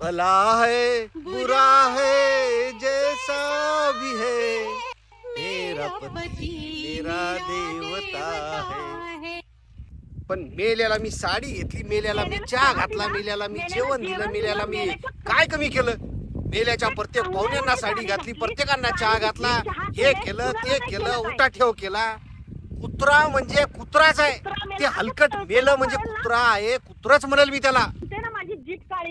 भला है बुरा है जैसा भी है। मेरा पती मेरा देवता है। पण मेल्याला मी साडी घेतली मेल्याला मी चहा घातला मेल्याला मी जेवण दिलं मेल्याला मी काय कमी केलं? मेल्याच्या प्रत्येक पाहुण्यांना साडी घातली प्रत्येकांना चहा घातला हे केलं ते केलं उठा ठेव केला. कुत्रा म्हणजे कुत्राच आहे. ते हलकट मेलं म्हणजे कुत्रा आहे कुत्राच म्हणेल मी त्याला.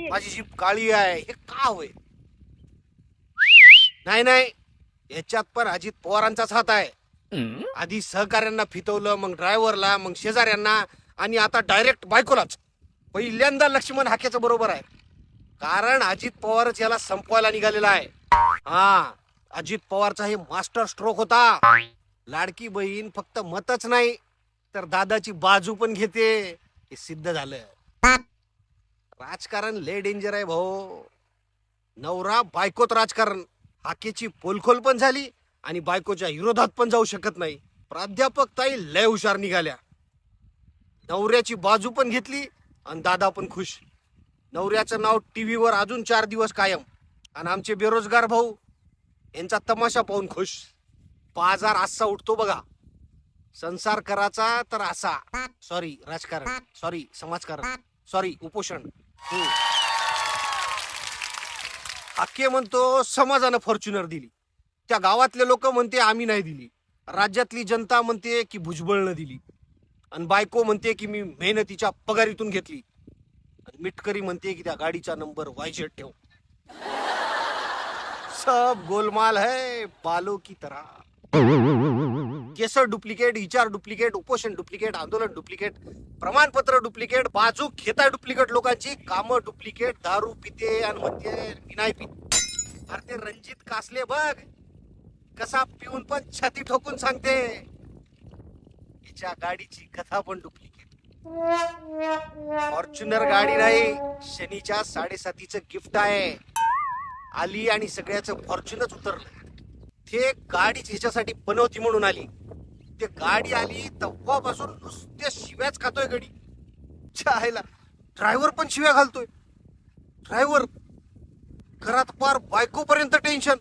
आहे माझी जीप काळी आहे. हे का होय? नाही नाही. याच्यात पण अजित पवारांचाच हात आहे. आधी सहकाऱ्यांना फितवलं मग ड्रायव्हरला मग शेजाऱ्यांना आणि आता डायरेक्ट बायकोलाच. पहिल्यांदा लक्ष्मण हाकेचं बरोबर आहे. कारण अजित पवारच याला संपवायला निघालेला आहे. हा अजित पवारचा हे मास्टर स्ट्रोक होता. लाडकी बहीण फक्त मतच नाही तर दादाची बाजू पण घेते. हे सिद्ध झालं. राजकारण लय डेंजर आहे भाऊ. नवरा बायकोत राजकारण. हाकेची पोलखोल पण झाली आणि बायकोच्या विरोधात पण जाऊ शकत नाही. प्राध्यापक ताई लय हुशार निघाल्या. नवऱ्याची बाजू पण घेतली आणि दादा पण खुश. नवऱ्याचं नाव टीव्हीवर अजून चार दिवस कायम. आणि आमचे बेरोजगार भाऊ यांचा तमाशा पाहून खुश. बाजार असा उठतो बघा. संसार कराचा तर असा. सॉरी राजकारण. सॉरी समाजकारण. सॉरी उपोषण. अख्खे म्हणतो समाजानं फॉर्च्युनर दिली. त्या गावातले लोक म्हणते आम्ही नाही दिली. राज्यातली जनता म्हणते की भुजबळनं दिली. आणि बायको म्हणते की मी मेहनतीच्या पगारीतून घेतली. आणि मिटकरी म्हणते की त्या गाडीचा नंबर वायझेड ठेव. सब गोलमाल है बालो की तरह केसर डुप्लिकेट विचार डुप्लिकेट उपोषण डुप्लिकेट आंदोलन डुप्लिकेट प्रमाणपत्र डुप्लिकेट बाजू खेता डुप्लिकेट लोकांची कामं डुप्लिकेट दारू पिते आणि म्हणते मी नाही पित. अरे ते रणजित कासले बघ कसा पिऊन पण छाती ठोकून सांगते. हिच्या गाडीची कथा पण डुप्लिकेट. फॉर्च्युनर गाडी नाही शनीच्या साडेसातीचं गिफ्ट आहे. आली आणि सगळ्याचं फॉर्च्युनच उतरलं. हे गाडीच ह्याच्यासाठी बनवती म्हणून आली. ते गाडी आली तेव्हापासून नुसत्या शिव्याच खातोय गडी. चायला ड्रायव्हर पण शिव्या घालतोय. ड्रायव्हर घरात पार बायकोपर्यंत टेन्शन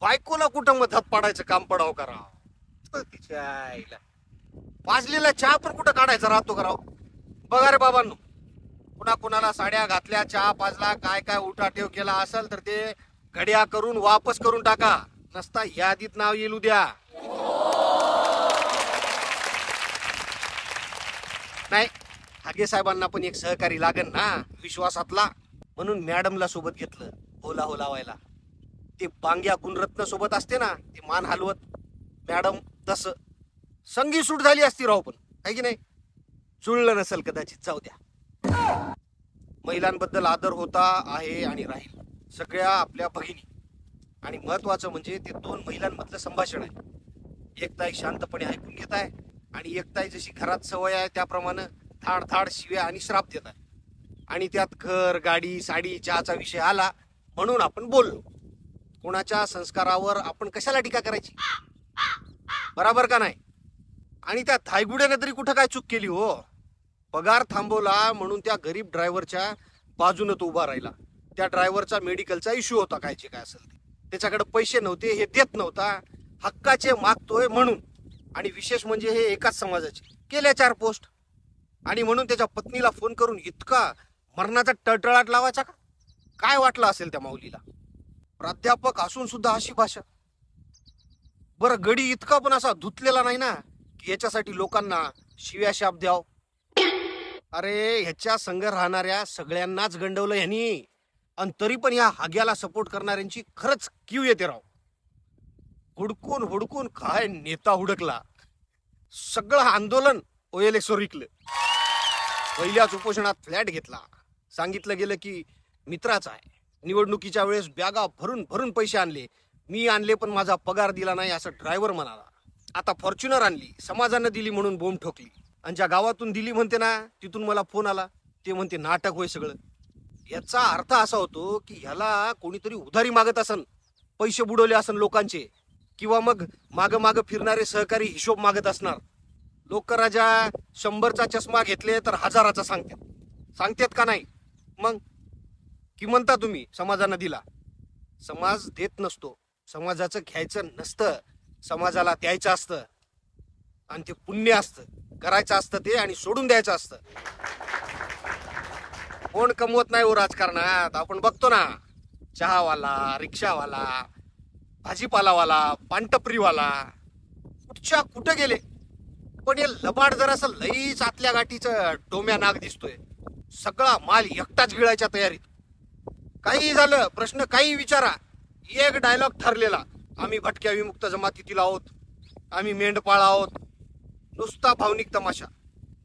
बायकोला कुठं मधात पाडायचं काम पडाव करा तिच्या आईला पाजलेला चहा पण कुठं काढायचा राहतो कराव बघा रे बाबांनो. कुणा कुणाला साड्या घातल्या चहा पाजला काय काय उठा ठेव केला असेल तर ते घड्या करून वापस करून टाका. नसता यादीत नाव येईल उद्या. नाही हागे साहेबांना पण एक सहकारी लागन ना विश्वासातला. म्हणून मॅडमला सोबत घेतलं होला हो लावायला ते बांग्या गुणरत्न सोबत असते ना ते मान हलवत. मॅडम तस. संगी सूट झाली असती राव पण आहे की नाही? जुळलं नसेल कदाचित जाऊ द्या. महिलांबद्दल आदर होता आहे आणि राहील. सगळ्या आपल्या भगिनी. आणि महत्वाचं म्हणजे ते दोन महिलांमधलं संभाषण आहे. एक ताई शांतपणे ऐकून घेत आहे आणि एक ताई जशी घरात सवय आहे त्याप्रमाणे थाड थाड शिव्या आणि श्राप देत आहे. आणि त्यात घर गाडी साडी चहाचा विषय आला म्हणून आपण बोललो. कोणाच्या संस्कारावर आपण कशाला टीका करायची? बराबर का नाही? आणि त्या थायगुड्याने तरी कुठं काय चूक केली हो? पगार थांबवला म्हणून त्या गरीब ड्रायव्हरच्या बाजूनच तो उभा राहिला. त्या ड्रायव्हरचा मेडिकलचा इश्यू होता काय जे काय असेल ते. त्याच्याकडे पैसे नव्हते हे देत नव्हता. हक्काचे मागतोय म्हणून. आणि विशेष म्हणजे हे एकाच समाजाचे. केल्या चार पोस्ट. आणि म्हणून त्याच्या पत्नीला फोन करून इतका मरणाचा टळटळाट लावायचा का? काय वाटलं असेल त्या माऊलीला? प्राध्यापक असून सुद्धा अशी भाषा. बरं गडी इतका पण असा धुतलेला नाही ना की याच्यासाठी लोकांना शिव्या शाप द्याव. अरे ह्याच्या संघ राहणाऱ्या सगळ्यांनाच गंडवलं ह्यांनी. आणि तरी पण या हाग्याला सपोर्ट करणाऱ्यांची खरंच क्यू येते राव. हुडकून हुडकून काय नेता हुडकला. सगळं आंदोलन ओएल वर विकलं. पहिल्याच उपोषणात फ्लॅट घेतला. सांगितलं गेलं की मित्राचा आहे. निवडणुकीच्या वेळेस बॅगा भरून भरून पैसे आणले. मी आणले पण माझा पगार दिला नाही असं ड्रायव्हर म्हणाला. आता फॉर्च्युनर आणली. समाजानं दिली म्हणून बोंब ठोकली. आणि ज्या गावातून दिली म्हणते ना तिथून मला फोन आला. ते म्हणते नाटक होय सगळं. याचा अर्थ असा होतो की ह्याला कोणीतरी उधारी मागत असन पैसे बुडवले असन लोकांचे किंवा मग माग माग फिरणारे सहकारी हिशोब मागत असणार. लोक राजा शंभरचा चष्मा घेतले तर हजाराचा सांगतात. सांगतात का नाही? मग कि म्हणता तुम्ही समाजानं दिला समाज देत नसतो. समाजाचं घ्यायचं नसतं. समाजाला द्यायचं असतं. आणि ते पुण्य असतं. करायचं असतं ते आणि सोडून द्यायचं असतं. कोण कमवत नाही हो राजकारणात? आपण बघतो ना चहावाला रिक्षावाला भाजीपालावाला पानटपरीवाला कुठच्या कुठं गेले? पण हे लबाड जर असं लईच आतल्या गाठीचं डोम्या नाग दिसतोय. सगळा माल एकटाच गिळायच्या तयारीत. काही झालं प्रश्न काही विचारा. एक डायलॉग ठरलेला. आम्ही भटक्या विमुक्त जमातीतील आहोत. आम्ही मेंढपाळ आहोत. नुसता भावनिक तमाशा.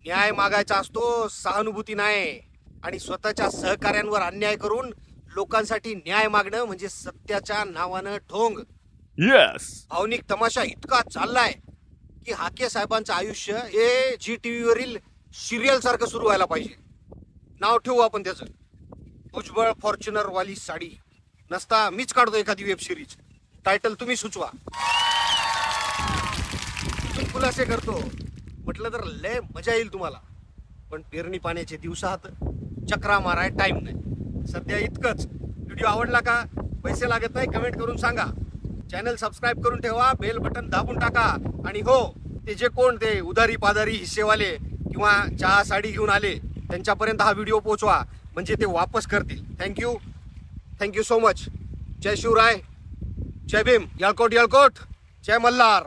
न्याय मागायचा असतो सहानुभूती नाही. आणि स्वतःच्या सहकाऱ्यांवर अन्याय करून लोकांसाठी न्याय मागणं म्हणजे सत्याच्या नावानं ढोंग Yes. भावनिक तमाशा इतका चाललाय की हाके साहेबांचं आयुष्य हे जी टीव्हीवरील सिरियल सारखं सुरू व्हायला पाहिजे. नाव ठेवू आपण त्याचं. भुजबळ फॉर्च्युनर वाली साडी. नसता मीच काढतो एखादी वेब सिरीज टायटल तुम्ही सुचवा. खुलासे करतो. म्हटलं तर लय मजा येईल तुम्हाला. पण पेरणी पाण्याचे दिवसात चक्रा माराय टाईम नाही. सध्या इतकंच. व्हिडिओ आवडला का? पैसे लागत नाही कमेंट करून सांगा. चॅनल सबस्क्राईब करून ठेवा बेल बटन दाबून टाका. आणि हो ते जे कोण ते उधारी पादारी हिस्सेवाले किंवा चहा साडी घेऊन आले त्यांच्यापर्यंत हा व्हिडिओ पोचवा म्हणजे ते वापस करतील. Thank you thank you so much जय शिवराय. जय भीम. यळकोट यळकोट. जय मल्हार.